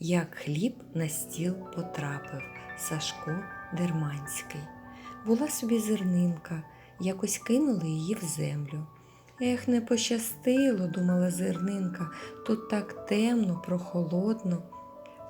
як хліб на стіл потрапив Сашко Дерманський. Була собі зернинка, якось кинули її в землю. Ех, не пощастило, думала зернинка, тут так темно, прохолодно.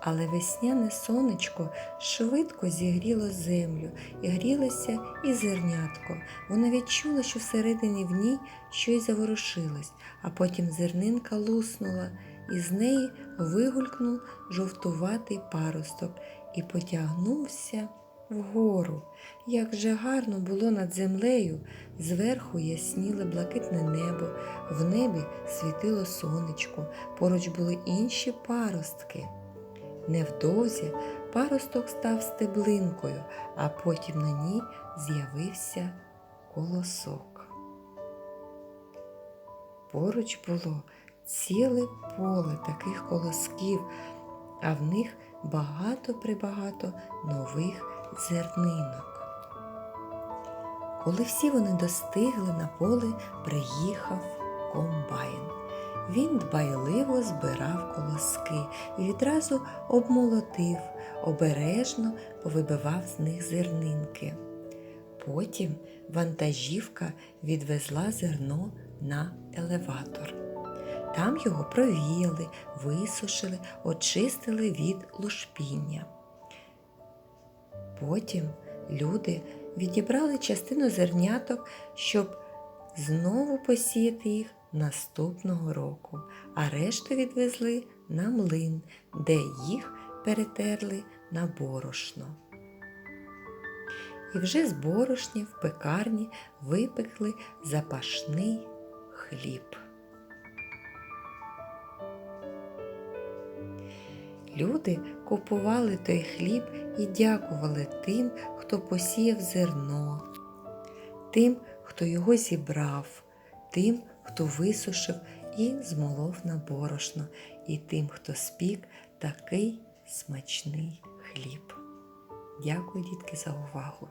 Але весняне сонечко швидко зігріло землю і грілося і зернятко. Вона відчула, що всередині в ній щось заворушилось, а потім зернинка луснула, і з неї вигулькнув жовтуватий паросток і потягнувся вгору. Як же гарно було над землею, зверху ясніле блакитне небо, в небі світило сонечко, поруч були інші паростки. Невдовзі паросток став стеблинкою, а потім на ній з'явився колосок. Поруч було ціле поле таких колосків, а в них багато-прибагато нових зернинок. Коли всі вони достигли на поле, приїхав комбайн. Він дбайливо збирав колоски і відразу обмолотив, обережно повибивав з них зернинки. Потім вантажівка відвезла зерно на елеватор. Там його провіяли, висушили, очистили від лушпіння. Потім люди відібрали частину зерняток, щоб знову посіяти їх наступного року, а решту відвезли на млин, де їх перетерли на борошно. І вже з борошня в пекарні випекли запашний хліб. Люди купували той хліб і дякували тим, хто посіяв зерно, тим, хто його зібрав, тим, хто висушив і змолов на борошно, і тим, хто спік такий смачний хліб. Дякую, дітки, за увагу!